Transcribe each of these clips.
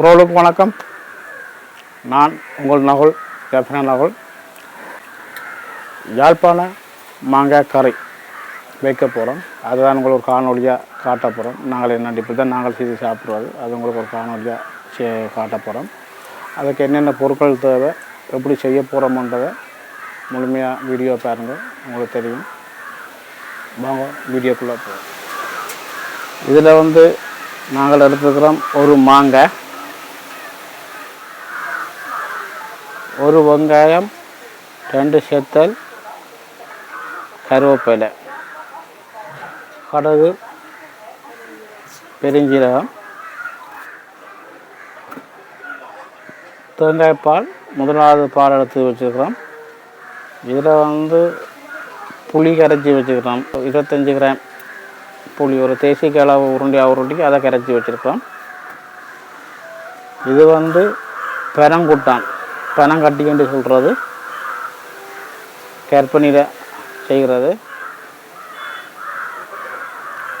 உறவுகளுக்கு வணக்கம். நான் உங்கள் நகுல் கேப்டன் நகுல். யாழ்ப்பாண மாங்காய் கறி வைக்க போகிறோம் அதுதான் உங்களுக்கு ஒரு காணொலியாக காட்ட போகிறோம் நாங்கள் என்ன இப்படி தான் நாங்கள் செய்து சாப்பிட்றது அது உங்களுக்கு ஒரு காணொலியாக சே காட்ட போகிறோம் அதுக்கு என்னென்ன பொருட்கள் தேவை எப்படி செய்ய போகிறோமன்றதை முழுமையாக வீடியோ பாருங்கள் உங்களுக்கு தெரியும். வாங்க வீடியோக்குள்ளே போகிறோம் இதில் வந்து நாங்கள் எடுத்துக்கிறோம் ஒரு மாங்காய். ஒரு வெங்காயம் ரெண்டு செத்தல் கருவேப்பிலை. கடுகு பெருஞ்சீரகம் தேங்காய்ப்பால் முதலாவது பால் எடுத்து வச்சுருக்கிறோம் இதில் வந்து புளி கரைச்சி வச்சுக்கிறோம். இருபத்தஞ்சி கிராம் புளி ஒரு தேசிய அளவு உருண்டையாக உருண்டிக்கு அதை கரைச்சி வச்சுருக்கிறோம். இது வந்து பெரங்குட்டான் பணம் பெனங்கட்டின்னு சொல்கிறது கற்பனையில் செய்கிறது.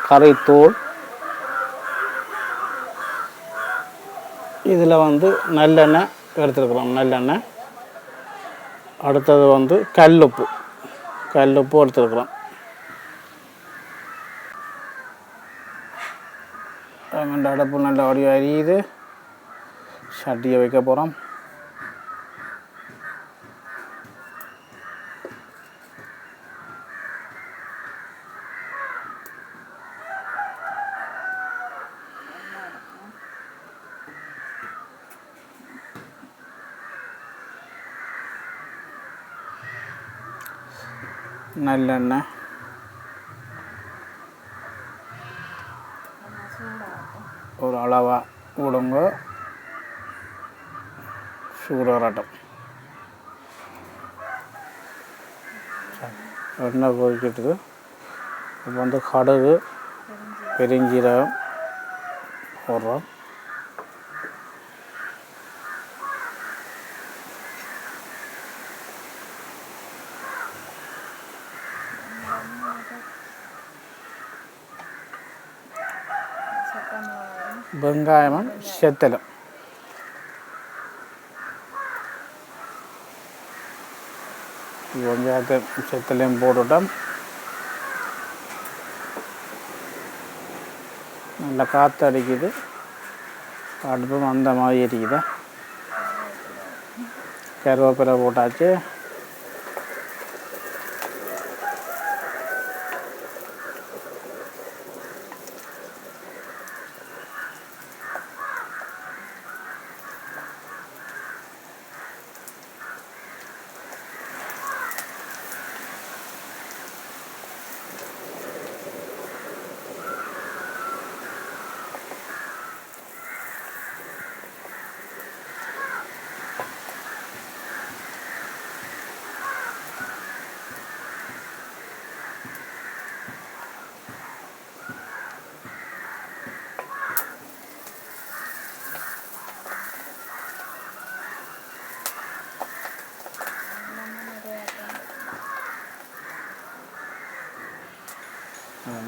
கரைத்தூள் இதில் வந்து நல்லெண்ணெய் எடுத்துருக்குறோம் நல்லெண்ணெய். அடுத்தது வந்து கல்லுப்பு. கல்லுப்பு எடுத்துருக்குறோம் ரெண்டு அடுப்பு நல்லா வடிவம் அரியுது. சட்டியை வைக்க போகிறோம் நல்லெண்ணெய். ஒரு அளவாக விடுங்க சூடாராட்டம். எண்ணெய் கொதிக்கிட்டு இப்போ வந்து கடுகு பெருஞ்சீரகம் போடுறோம். வெங்காயமும் செத்தலும். வெங்காயத்தை செத்தலையும் போட்டுட்டோம். நல்லா காற்று அடிக்குது அடுப்பும் அந்த மாதிரி இருக்குது. கருவேப்பிலை போட்டாச்சு.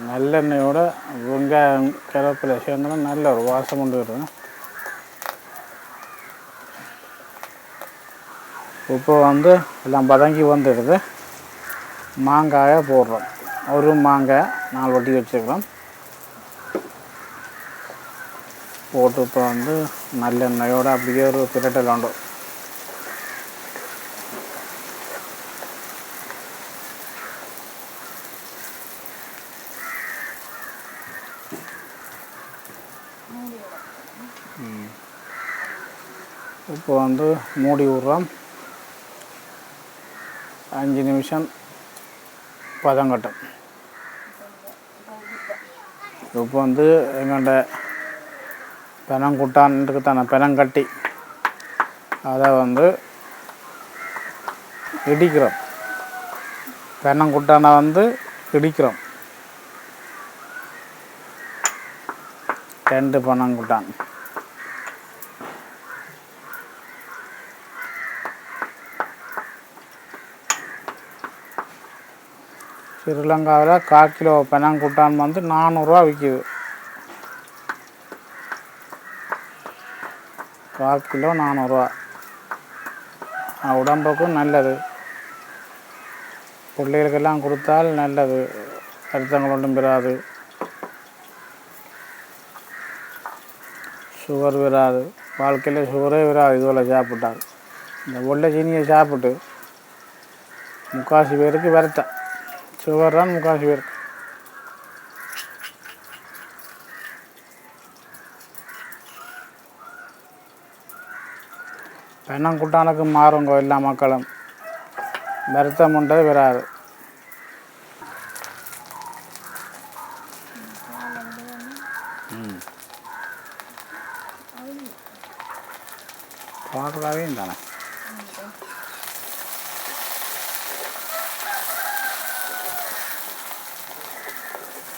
நல்லெண்ணெயோட வெங்காயம் கருவேப்பிலை சேர்ந்தோன்னா நல்ல ஒரு வாசம் கொண்டு வரும். இப்போ வந்து எல்லாம் பதங்கி வந்துடுது. மாங்காயை போடுறோம். ஒரு மாங்காய் நாலு வட்டி வச்சுக்கிறோம் போட்டு இப்போ வந்து நல்லெண்ணெயோடு அப்படியே ஒரு பிரட்டல் வேண்டும் இப்போ வந்து மூடி விட்றோம். அஞ்சு நிமிஷம் பதங்கட்டும். இப்போ வந்து எங்கள்கிட்ட பெனங்குட்டான்ருக்கு பெனங்கட்டி. அதை வந்து இடிக்கிறோம். பெனங்குட்டானை வந்து இடிக்கிறோம். ரெண்டு பனங்குட்டான். ஸ்ரீலங்காவில் கால் கிலோ பெனாங்குட்டான் வந்து நானூறுரூவா விற்கிது. கால் கிலோ நானூறுரூவா உடம்புக்கும் நல்லது. பிள்ளைகளுக்கெல்லாம் கொடுத்தால் நல்லது. அழுத்தங்கள் ஒன்றும் பெறாது. சுகர் வராது வாழ்க்கையில் சுகரே வராது இதுவில் சாப்பிட்டால். இந்த உள்ள சீனியை சாப்பிட்டு முக்காசி பேருக்கு வருத்தம் சுகர் தான் முக்காசி பேருக்கு பெண்ணங்குட்டானுக்கு மாறுங்க எல்லா மக்களும். வருத்தம் உண்டது வராது. பார்க்கலாவே தானே.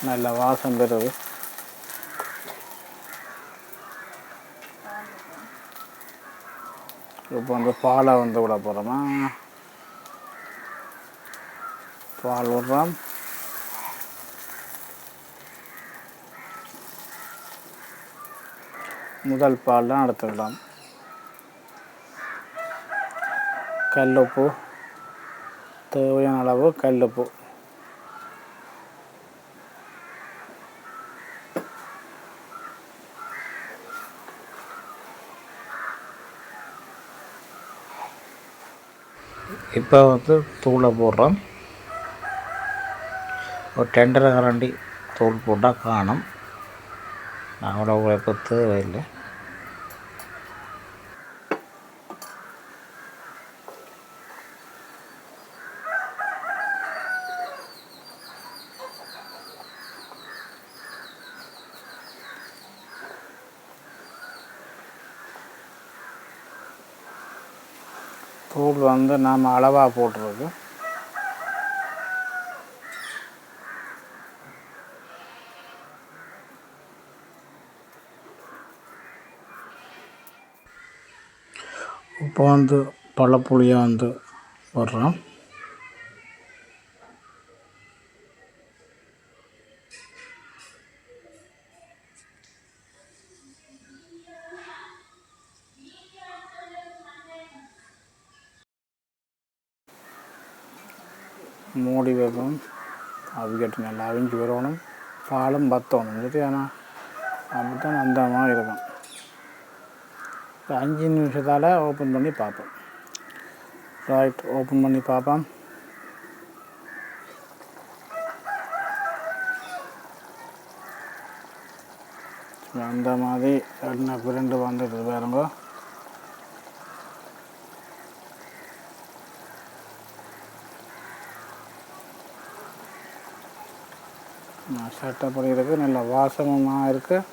நல்ல வாசம் பெறுது. இப்போ வந்து பாலை வந்து விட போகிறோமா பால் விடுறோம். முதல் பால் தான் எடுத்துக்கலாம் கல்லுப்பு தேவையான அளவு கல்லுப்பு. இப்போ வந்து தூளை போடுறோம். ஒரு டெண்டரை கரண்டி தூள் போட்டால் காணும். நான் அவ்வளோ உழைப்பு தேவையில்லை தூள் வந்து நாம் அளவாக போட்டுருக்கு இப்போ வந்து பழப்புளியாக வந்து போடுறோம் அவிக்கட்டு நல்லா அழிஞ்சு வரணும் பாலும் பத்தணும். சரியானா அப்படி தான் அந்த மாதிரி இருக்கும். ஒரு அஞ்சு நிமிஷத்தால் ஓப்பன் பண்ணி பார்ப்போம். ரைட் ஓப்பன் பண்ணி பார்ப்போம். அந்த மாதிரி ரெண்டு பிரண்டு வந்துடுது பாருங்க. சட்டை பண்ணியிருக்கு நல்ல வாசகமாக இருக்குது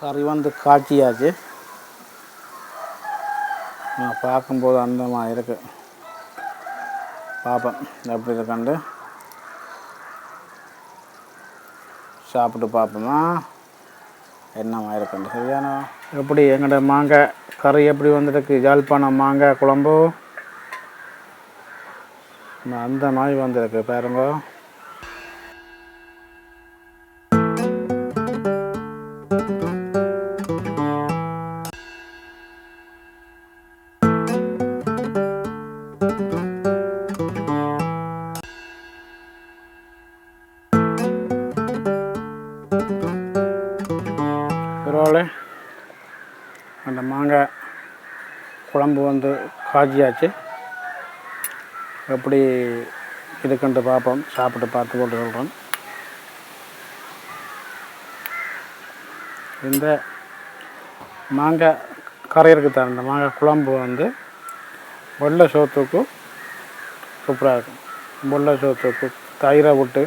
கறி வந்து காய்ச்சியாச்சு. நான் பார்க்கும்போது அந்த மாதிரி இருக்கு. பார்ப்பேன் எப்படி இருக்காண்டு சாப்பிட்டு பார்ப்போமா. என்னமா இருக்குண்டு சரியான எப்படி எங்களோட மாங்காய் கறி எப்படி வந்துருக்கு? யாழ்ப்பாணம் மாங்காய் குழம்பு? அந்த மாதிரி வந்திருக்கு பாருங்க. பரவாயில்ல குழம்பு வந்து காஜியாச்சு. எப்படி இருக்குன்ட்டு பார்ப்போம். சாப்பிட்டு பார்த்து கொண்டு சொல்கிறோம் இந்த மாங்காய் கரை இருக்குது இந்த மாங்காய் குழம்பு வந்து வெள்ளை சோத்துக்கு சூப்பராக இருக்கும். வெள்ளை சோத்துக்கு தயிரை விட்டு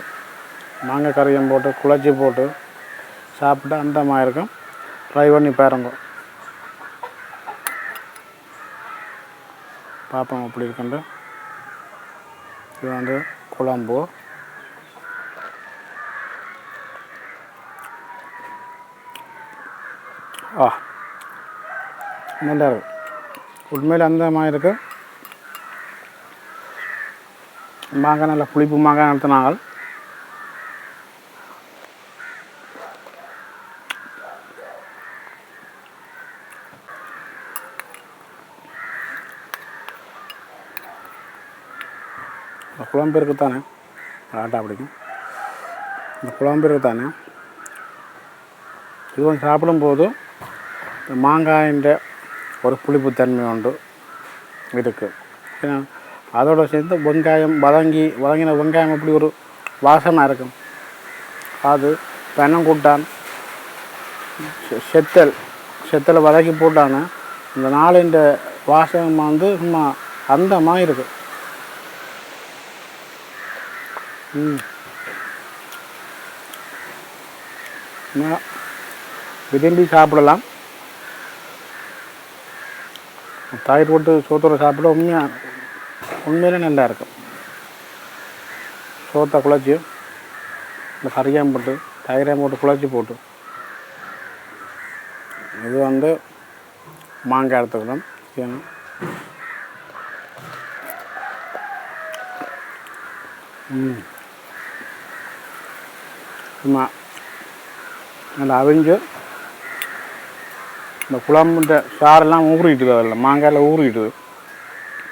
மாங்காய் கரையும் போட்டு குழச்சி போட்டு சாப்பிட்டு அந்த மாதிரி இருக்கும். ட்ரை பண்ணி பாருங்க. పాపం అప్పుడు ఇరుకండి வந்து குழம்பு. ஆ நல்லா உண்மையில் அந்த மாதிரி இருக்குது மாங்காய் நல்லா புளிப்பு மாங்காய் நடத்தினாங்க. இந்த தானே. ஆட்டா பிடிக்கும். இந்த குழம்பு தானே. இதுவும் சாப்பிடும்போது இந்த மாங்காயின்ற ஒரு புளிப்புத்தன்மை உண்டு. இருக்குது ஏன்னா அதோட சேர்ந்து வெங்காயம் வதங்கி வதங்கின வெங்காயம் அப்படி ஒரு வாசமாக இருக்கும்? அது பெனங்குட்டான் செத்தல் செத்தலை வதக்கி போட்டான இந்த நாளின் வாசகம் வந்து சும்மா அந்தமாக இருக்குது ம் சும்மா விரும்பி சாப்பிடலாம். தயிர் போட்டு சோத்தோட சாப்பிட உண்மையாக உண்மையிலே நல்லா இருக்கும். சோத்தை குழச்சி இந்த கறியாம் போட்டு தயிரையும் போட்டு குழச்சி போட்டு. இது வந்து மாங்காய் எடுத்துக்கணும் ஏன்னா ம். சும்மா நல்லா அவிஞ்சு இந்த குழம்புன்ற சாரெல்லாம் ஊறிட்டுது அதில். மாங்காயில் ஊறிட்டுது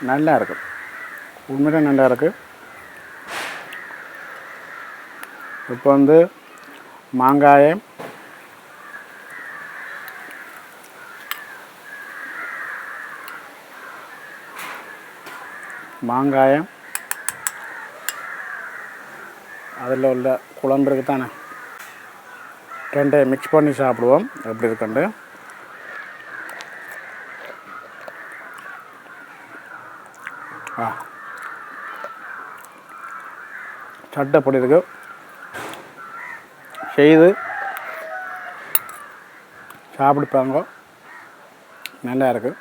நல்லா இருக்கு. உண்மையிலே நல்லா இருக்கு. இப்போ வந்து மாங்காயை மாங்காயம் அதில் உள்ள குழம்பு இருக்குது தானே ரெண்டையும் மிக்ஸ் பண்ணி சாப்பிடுவோம். எப்படி இருக்குண்டு ஆ. சட்டைப்பொடி இருக்கு. செய்து சாப்பிடுப்பாங்க. நல்லா இருக்குது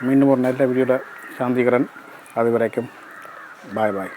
மீண்டும் ஒரு நல்ல வீடியோவில் சந்திக்கிறேன். அது வரைக்கும். பாய் பாய்.